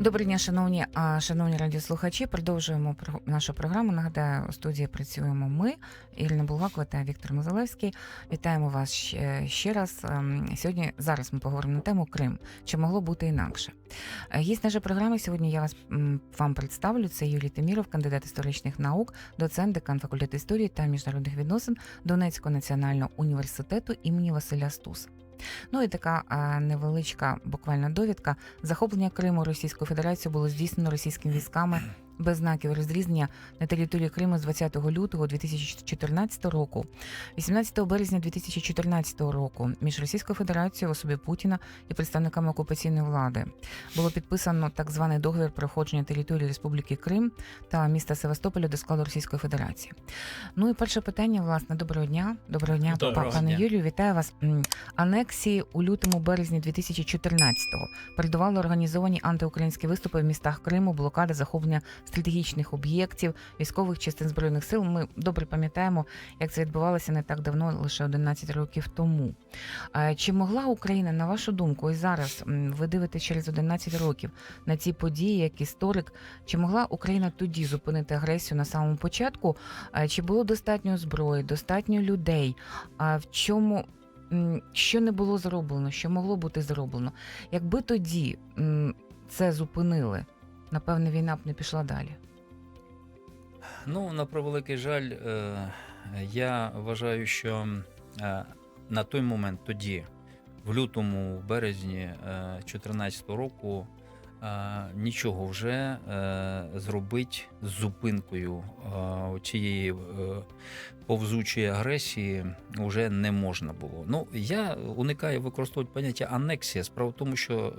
Добрий дня, шановні, шановні радіослухачі. Продовжуємо про- нашу програму. Нагадаю, у студії працюємо ми, Ірина Булгакова та Віктор Мозалевський. Вітаємо вас ще, раз. Ем, Сьогодні зараз ми поговоримо на тему Крим. Чи могло бути інакше? Е, Гість нашої програми сьогодні я вас вам представлю. Це Юрій Теміров, кандидат історичних наук, доцент, декан факультету історії та міжнародних відносин Донецького національного університету імені Василя Стуса. Ну і така невеличка буквально довідка. Захоплення Криму Російською Федерацією було здійснено російськими військами без знаків розрізнення на території Криму з 20 лютого 2014 року, 18 березня 2014 року між Російською Федерацією в особі Путіна і представниками окупаційної влади було підписано так званий договір про входження території Республіки Крим та міста Севастополя до складу Російської Федерації. Ну і перше питання, власне, доброго дня. Доброго дня, Доброго пане дня. Юрію. Вітаю вас. Анексії у лютому березні 2014-го передували організовані антиукраїнські виступи в містах Криму, блокади, захоплення стратегічних об'єктів, військових частин збройних сил. Ми добре пам'ятаємо, як це відбувалося не так давно, лише 11 років тому. Е, Чи могла Україна, на вашу думку, і зараз ви дивитесь через 11 років на ці події, як історик, чи могла Україна тоді зупинити агресію на самому початку? Е, Чи було достатньо зброї, достатньо людей? А в чому що не було зроблено, що могло бути зроблено? Якби тоді це зупинили, напевне, війна б не пішла далі. Ну, на превеликий жаль, е, я вважаю, що е, на той момент тоді, в лютому, в березні 2014 року, е, нічого вже е, зробити з зупинкою е, цієї е, повзучої агресії вже не можна було. Ну, я уникаю використовувати поняття анексія. Справа в тому, що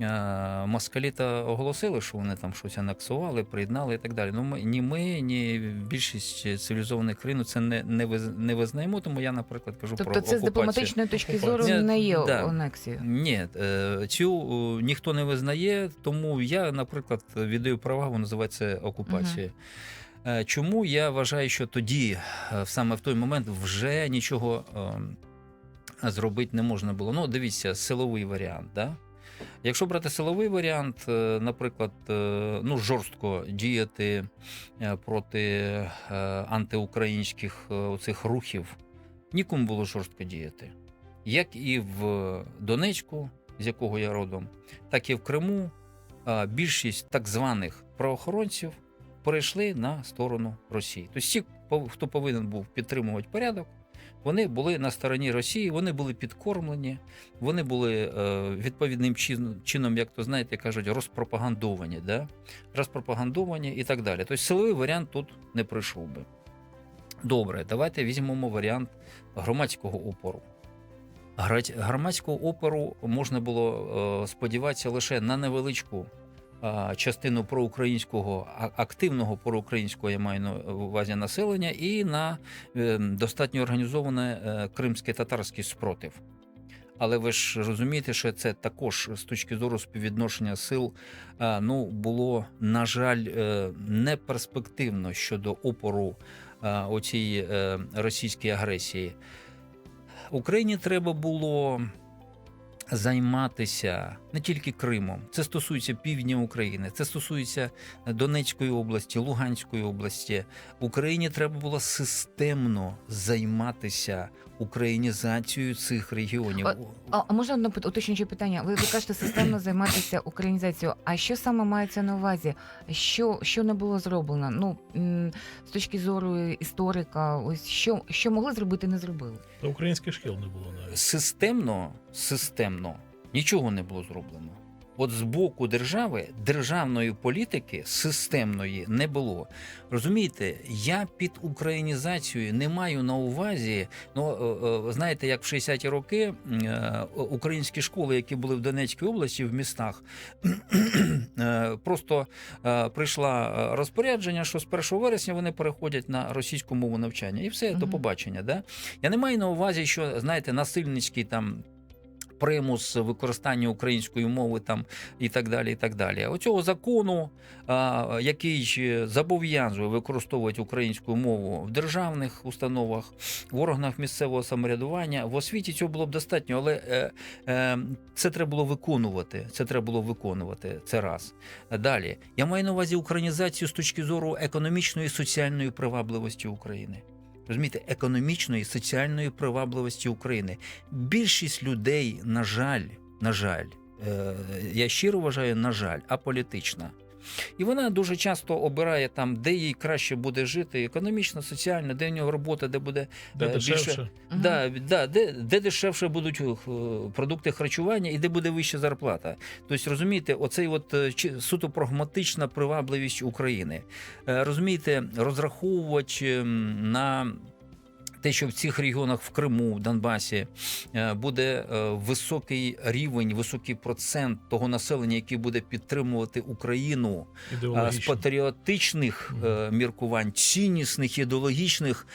е, е, москалі оголосили, що вони там щось анексували, приєднали і так далі. Ну, ми, ні ми, ні більшість цивілізованих країн це не, не, виз, не визнаємо, тому я, наприклад, кажу Тобто, про це з дипломатичної точки зору не є Да. анексією. Ні, е, цю е, ніхто не визнає, тому я, наприклад, віддаю перевагу, називається окупацією. Е, Чому я вважаю, що тоді, е, саме в той момент, вже нічого е, зробити не можна було. Ну, дивіться, силовий варіант. Да? Якщо брати силовий варіант, наприклад, ну, жорстко діяти проти антиукраїнських е, цих рухів, нікому було жорстко діяти. Як і в Донецьку, з якого я родом, так і в Криму більшість так званих правоохоронців перейшли на сторону Росії. Тобто всі, хто повинен був підтримувати порядок, вони були на стороні Росії, вони були підкормлені, вони були е, відповідним чином, як то знаєте, кажуть, розпропагандовані, да? розпропагандовані і так далі. Тобто силовий варіант тут не пройшов би. Добре, давайте візьмемо варіант громадського опору. Громадського опору можна було е, сподіватися лише на невеличку частину проукраїнського активного проукраїнського я маю на увазі населення, і на е, достатньо організоване е, кримський татарський спротив. Але ви ж розумієте, що це також з точки зору співвідношення сил ну, було, на жаль, неперспективно щодо опору оцій російській агресії. Україні треба було займатися не тільки Кримом, це стосується півдня України, це стосується Донецької області, Луганської області. Україні треба було системно займатися українізацією цих регіонів. А, а можна одне уточнююче питання? Ви, ви кажете системно займатися українізацією. А що саме мається на увазі? Що, що не було зроблено? Ну з точки зору історика, ось що, що могли зробити, не зробили. Та українських шкіл не було навіть. Системно, системно нічого не було зроблено. От з боку держави державної політики системної не було. Розумієте, я під українізацією не маю на увазі. Ну е, е, знаєте, як в 60-ті роки е, українські школи, які були в Донецькій області, в містах, просто прийшла розпорядження, що з 1 вересня вони переходять на російську мову навчання, і все до побачення. Да? Я не маю на увазі, що знаєте, насильницький там примус використання української мови там і так далі. і так далі. Оцього закону, який зобов'язує використовувати українську мову в державних установах, в органах місцевого самоврядування, в освіті цього було б достатньо, але е, е, це треба було виконувати. Це треба було виконувати. Це раз. Далі я маю на увазі українізацію з точки зору економічної і соціальної привабливості України. Розумієте, економічної соціальної привабливості України. Більшість людей, на жаль, на жаль, е, я щиро вважаю, на жаль, аполітична. І вона дуже часто обирає там, де їй краще буде жити, економічно, соціально, де в нього робота, де буде Де Е, дешевше. більше- Мгм. Да, да, де, де дешевше будуть е, продукти харчування і де буде вища зарплата. Тобто, розумієте, оцей от е, суто прагматична привабливість України. Розумієте, розраховувати ем, на. Те, що в цих регіонах в Криму, в Донбасі е, буде е, високий рівень, високий процент того населення, який буде підтримувати Україну, з патріотичних е, міркувань, ціннісних, ідеологічних,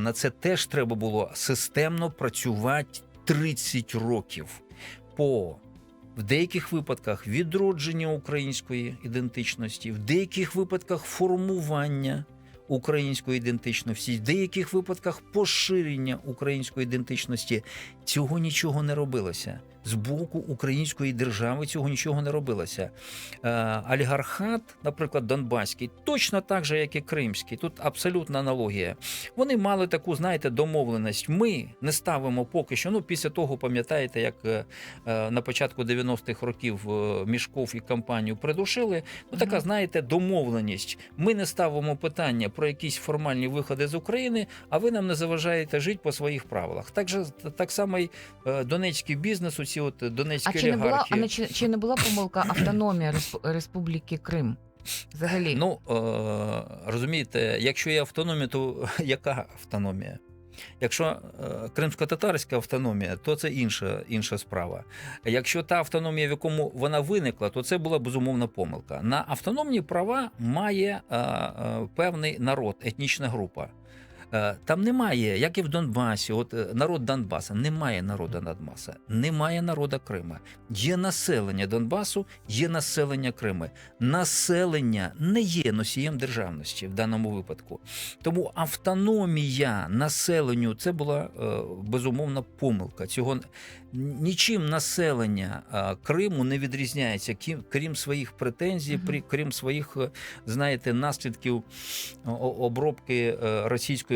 на це теж треба було системно працювати 30 років. По. В деяких випадках відродження української ідентичності, в деяких випадках формування української ідентичності, в деяких випадках поширення української ідентичності. Цього нічого не робилося. З боку української держави цього нічого не робилося. Е, олігархат, наприклад, Донбаський, точно так же, як і Кримський. Тут абсолютна аналогія. Вони мали таку, знаєте, домовленість. Ми не ставимо поки що. Ну, після того, пам'ятаєте, як е, е, на початку 90-х років Мішков і компанію придушили. Ну, така, знаєте, домовленість. Ми не ставимо питання про якісь формальні виходи з України, а ви нам не заважаєте жити по своїх правилах. Так же так само й донецький бізнес, оці от донецькі А чи не була а не чи, чи не була помилка автономія Респу- Республіки Крим? Взагалі, Ну е, розумієте, якщо є автономія, то яка автономія? Якщо е, кримсько-татарська автономія, то це інша, інша справа. Якщо та автономія, в якому вона виникла, то це була безумовна помилка. На автономні права має е, е, певний народ, етнічна група. Е, Там немає, як і в Донбасі, от е, народ Донбаса, немає народу Донбаса, немає народу Крима. Є населення Донбасу, є населення Криму. Населення не є носієм державності в даному випадку. Тому автономія населенню це була е, безумовна помилка. Цього нічим населення Криму не відрізняється, крім своїх претензій, крім своїх, знаєте, наслідків обробки е,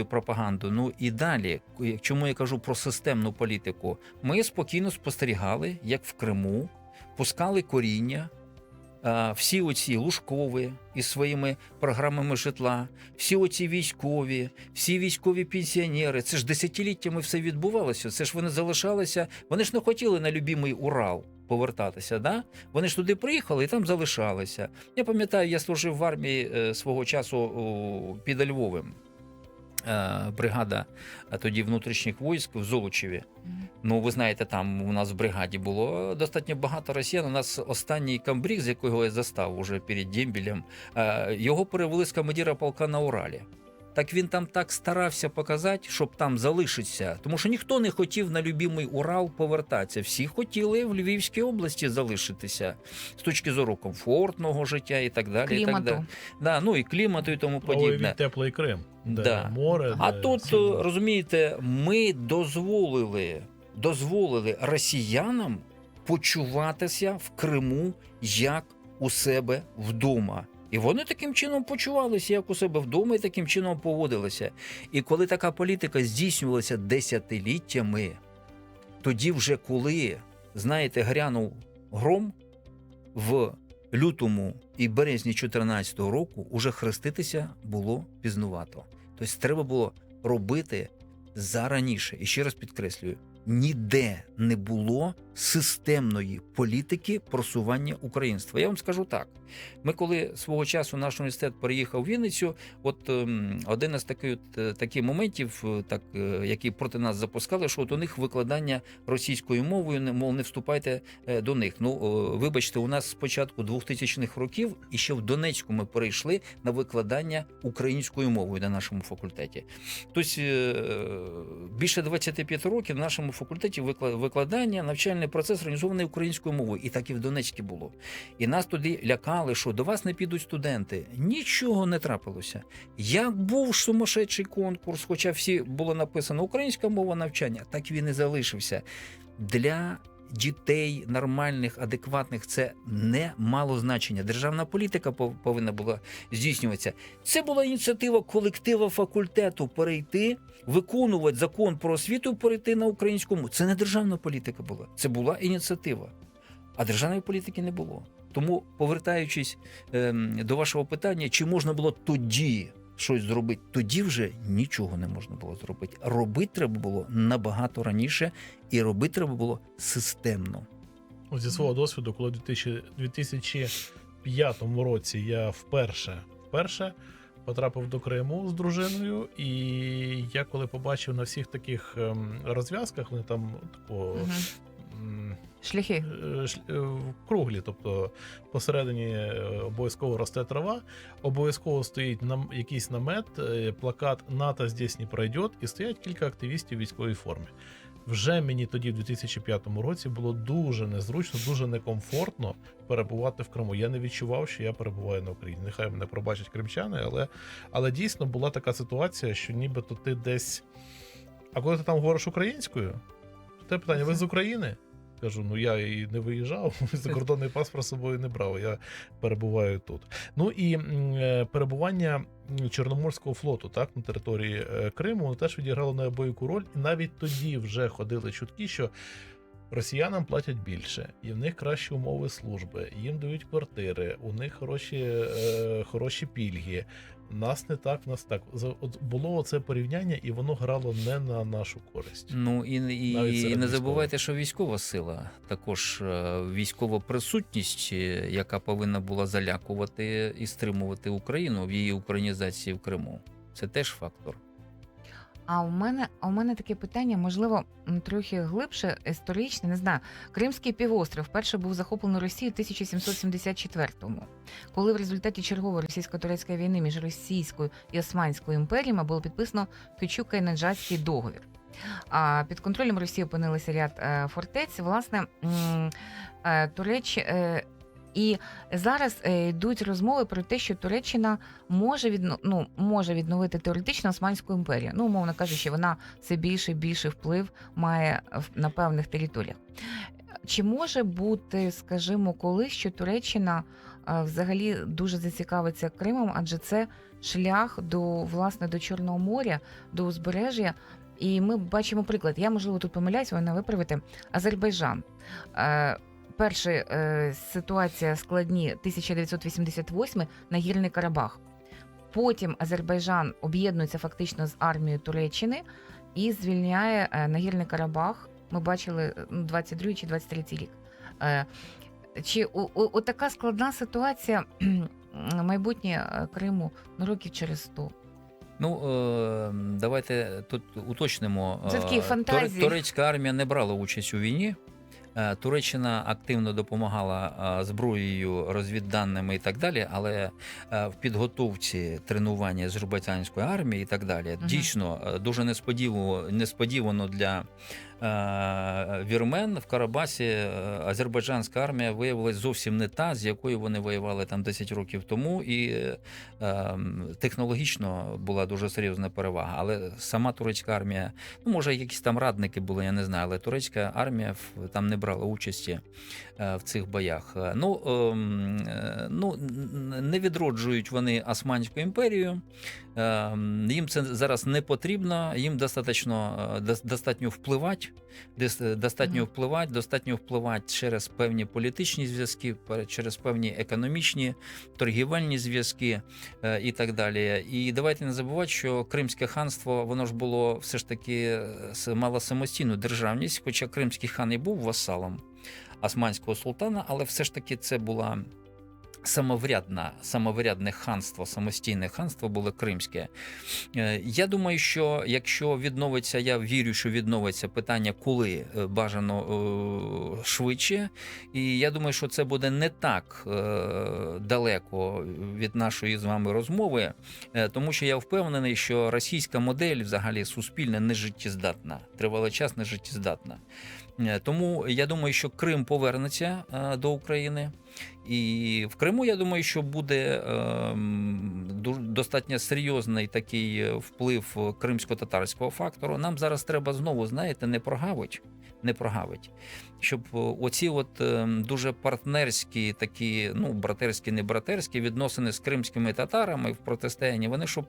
російською пропагандою. Ну і далі, чому я кажу про системну політику? Ми спокійно спостерігали, як в Криму пускали коріння. Всі оці лужкові із своїми програмами житла, всі оці військові, всі військові пенсіонери. Це ж десятиліттями все відбувалося. Це ж вони залишалися. Вони ж не хотіли на любимий Урал повертатися. Да? Вони ж туди приїхали і там залишалися. Я пам'ятаю, я служив в армії е, свого часу під Львовом. Е, Бригада тоді внутрішніх військ в Золочеві. Ну, ви знаєте, там у нас в бригаді було достатньо багато росіян. У нас останній камбрік, з якого я застав уже перед Дембілем, е, його перевели з командира полка на Уралі. Так він там так старався показати, щоб там залишитися. Тому що ніхто не хотів на любимий Урал повертатися. Всі хотіли в Львівській області залишитися з точки зору комфортного життя і так далі. І так далі. Да, ну і клімату, і тому подібне. теплий Крим. Де Да. море, А де тут світло. розумієте, ми дозволили, дозволили росіянам почуватися в Криму як у себе вдома. І вони таким чином почувалися як у себе вдома і таким чином поводилися. І коли така політика здійснювалася десятиліттями, тоді вже коли, знаєте, грянув гром в лютому і березні 2014 року, уже хреститися було пізнувато. Тобто треба було робити зараніше. І ще раз підкреслюю: ніде не було системної політики просування українства. Я вам скажу так: ми, коли свого часу наш університет переїхав в Вінницю, от ем, один із таких, е, таких моментів, е, так, е, які проти нас запускали, що от у них викладання російською мовою, мов не вступайте до них. Ну, вибачте, у нас з початку 2000-х років і ще в Донецьку ми перейшли на викладання українською мовою на нашому факультеті. Тобто більше 25 років на нашому факультеті викла- викладання, навчальне навчальний процес організований українською мовою, і так і в Донецьку було. І нас туди лякали, що до вас не підуть студенти. Нічого не трапилося. Як був сумасшедший конкурс, хоча всі було написано українська мова навчання, так він і залишився. Для дітей нормальних, адекватних це не мало значення. Державна політика пов- повинна була здійснюватися. Це була ініціатива колектива факультету перейти, виконувати закон про освіту, перейти на українську мову. Це не державна політика була, це була ініціатива. А державної політики не було. Тому, повертаючись ем, до вашого питання, чи можна було тоді щось зробити? Тоді вже нічого не можна було зробити. Робити треба було набагато раніше, і робити треба було системно. От Зі свого досвіду, коли в 2000 2005 році я вперше, вперше потрапив до Криму з дружиною, і я коли побачив на всіх таких ем, розв'язках, вони там тако. Мгм. Шляхи. е, е, круглі, тобто посередині е, обов'язково росте трава, обов'язково стоїть нам якийсь намет, плакат НАТО здесь не пройде, і стоять кілька активістів в військовій формі. Вже мені тоді, в 2005 році, було дуже незручно, дуже некомфортно перебувати в Криму. Я не відчував, що я перебуваю на Україні. Нехай мене пробачать кримчани, але, але дійсно була така ситуація, що нібито ти десь. А коли ти там говориш українською, то те питання: ви з України? Кажу, ну я і не виїжджав, закордонний паспорт з собою не брав. Я перебуваю тут. Ну і е, перебування Чорноморського флоту так на території е, Криму теж відіграло неабияку роль. І навіть тоді вже ходили чутки, що росіянам платять більше, і в них кращі умови служби, їм дають квартири, у них хороші, е, хороші пільги. Нас не так, нас так. От було це порівняння, і воно грало не на нашу користь. Ну і, і, Навіть і не забувайте, що військова сила, також е, військова присутність, е, яка повинна була залякувати і стримувати Україну в її українізації в Криму. Це теж фактор. А у мене у мене таке питання, можливо, трохи глибше, історичне, не знаю. Кримський півострів вперше був захоплений Росією у 1774-му, коли в результаті чергової російсько-турецької війни між Російською і Османською імперіями було підписано Кючук-Кайнаджарський договір. А під контролем Росії опинилися ряд е, фортець. Власне, м, е, Туреч, е, і зараз е, йдуть розмови про те, що Туреччина може відно, ну, може відновити теоретично Османську імперію. Ну, умовно кажучи, вона все більше і більший вплив має на певних територіях. Чи може бути, скажімо, колись, що Туреччина е, взагалі дуже зацікавиться Кримом, адже це шлях до власне до Чорного моря, до узбережжя. І ми бачимо приклад. Я можливо тут помиляюсь, ви мене виправите. Азербайджан. Перша е, ситуація складні 1988 Нагірний Карабах. Потім Азербайджан об'єднується фактично з армією Туреччини і звільняє е, Нагірний Карабах. Ми бачили е, ну, 22 чи 23 рік. Е, Чи у, у, у така складна ситуація майбутнє Криму ну, років через 100? Ну давайте тут уточнимо. Це такі фантазії. Туре- Турецька армія не брала участь у війні. Е, Туреччина активно допомагала е, зброєю, розвідданими і так далі, але е, в підготовці тренування азербайджанської армії і так далі Мгм. дійсно дуже несподівано, несподівано для вірмен в Карабасі азербайджанська армія виявилась зовсім не та, з якою вони воювали там 10 років тому, і технологічно була дуже серйозна перевага. Але сама турецька армія, ну може, якісь там радники були, я не знаю, але турецька армія там не брала участі е, в цих боях. Е, Ну, ем, е, ну не відроджують вони Османську імперію. Ем, Їм це зараз не потрібно, їм достатньо, е, достатньо впливати, дес- достатньо впливати, достатньо впливати через певні політичні зв'язки, через певні економічні, торгівельні зв'язки е, і так далі. І давайте не забувати, що Кримське ханство воно ж було все ж таки е, мало самостійну державність, хоча Кримський хан і був васалом османського султана, але все ж таки це була. Самоврядна, самоврядне ханство, самостійне ханство було кримське. Е, Я думаю, що якщо відновиться, я вірю, що відновиться питання, коли е, бажано е, швидше. І я думаю, що це буде не так далеко від нашої з вами розмови, тому що я впевнений, що російська модель взагалі суспільна не життєздатна, тривалий час не життєздатна. Е, Тому я думаю, що Крим повернеться е, до України. І в Криму я думаю, що буде ем, достатньо серйозний такий е, вплив е, кримсько-татарського фактору. Нам зараз треба знову, знаєте, не прогавить, не прогавить, щоб е, оці от ем, дуже партнерські, такі, ну, братерські, не братерські відносини з кримськими татарами в протистоянні, вони щоб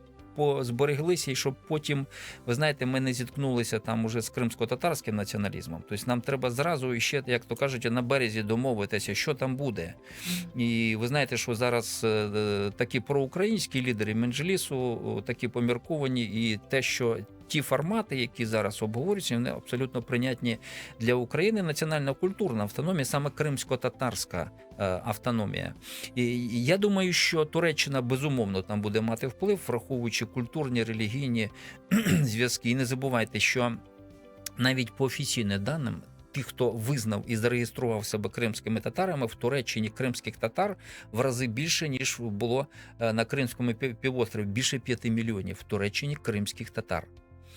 збереглися, і щоб потім, ви знаєте, ми не зіткнулися там уже з кримсько-татарським націоналізмом. Тобто нам треба зразу ще, як то кажуть, на березі домовитися, що там буде. І ви знаєте, що зараз е, такі проукраїнські лідери Менджлісу такі помірковані, і те, що ті формати, які зараз обговорюються, вони абсолютно прийнятні для України. Національно-культурна автономія, саме кримсько-татарська е, автономія. І я думаю, що Туреччина безумовно там буде мати вплив, враховуючи культурні релігійні зв'язки. І не забувайте, що навіть по офіційним даним. Ті, хто визнав і зареєстрував себе кримськими татарами в Туреччині кримських татар в рази більше ніж було е, на Кримському півострові. Більше 5 мільйонів в Туреччині кримських татар.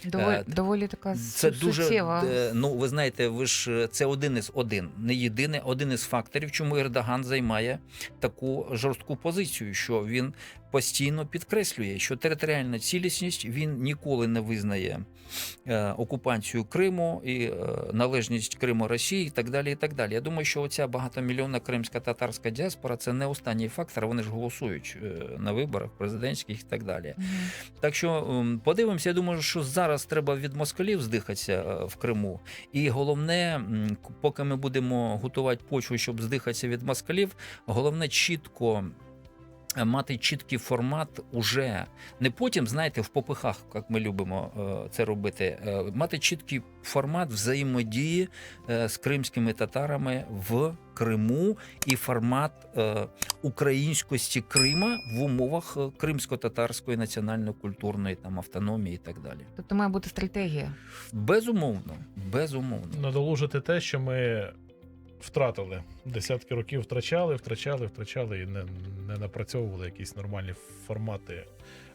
Доволі, Е, доволі така Це дуже е, ну ви знаєте, ви ж е, це один із один, не єдиний, один із факторів, чому Ердоган займає таку жорстку позицію, що він постійно підкреслює, що територіальна цілісність він ніколи не визнає е, окупацію Криму і е, належність Криму Росії, і так далі. І так далі. Я думаю, що оця багатомільйонна кримська татарська діаспора це не останній фактор. Вони ж голосують е, на виборах президентських і так далі. Мгм. Так що ем, подивимося, я думаю, що зараз треба від москалів здихатися в Криму. І головне, поки ми будемо готувати почву, щоб здихатися від москалів, головне чітко. Е, Мати чіткий формат уже не потім, знаєте, в попихах, як ми любимо е, це робити. е, Мати чіткий формат взаємодії з кримськими татарами в Криму і формат українськості Крима в умовах кримсько-татарської національно-культурної там автономії і так далі. Тобто має бути стратегія. Безумовно, безумовно. Надолужити те, що ми втратили. Десятки років втрачали, втрачали, втрачали і не, не напрацьовували якісь нормальні формати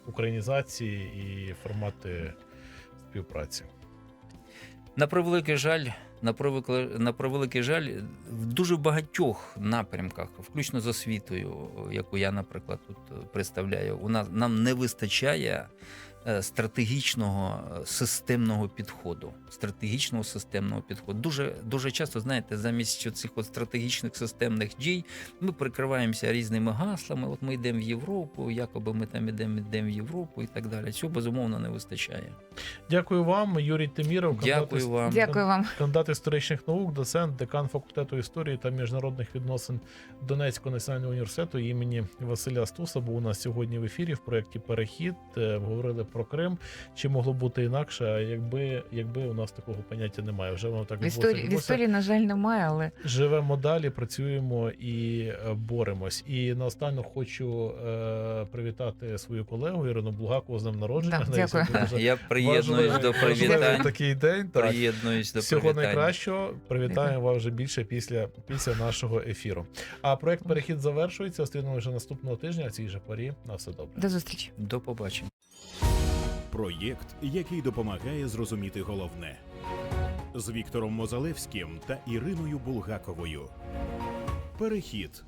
українізації і формати співпраці. На превеликий жаль, на превеликий, на превеликий жаль, в дуже багатьох напрямках, включно з освітою, яку я, наприклад, тут представляю, у нас нам не вистачає стратегічного е, системного підходу. Стратегічного системного підходу. Дуже дуже часто, знаєте, замість цих от стратегічних системних дій ми прикриваємося різними гаслами. От ми йдемо в Європу, якоби ми там ідемо, йдемо в Європу і так далі. Цього безумовно не вистачає. Дякую вам, Юрій Тиміров, Дякую вам. Дякую вам. кандидат історичних наук, доцент, декан факультету історії та міжнародних відносин Донецького національного університету імені Василя Стуса. Був у нас сьогодні в ефірі в проєкті Перехід. Е, Говорили про Крим. Чи могло бути інакше, а якби, якби у нас такого поняття немає? Вже воно так В історії, в історії, на жаль, немає, але Живемо далі, працюємо і е, боремось. І наостанок хочу е, привітати свою колегу Ірину Булгакову з днем народження. Неї дякую. дуже Я приєднуюсь важливий- до привітань. такий день. Так. Приєднуюсь до Всього привітань. найкращого. Привітаємо вас вже більше після, після нашого ефіру. А проект перехід завершується. Стрінемо вже наступного тижня. В цій же порі. На все добре. до зустрічі. До побачення. Проєкт, який допомагає зрозуміти головне з Віктором Мозалевським та Іриною Булгаковою. Перехід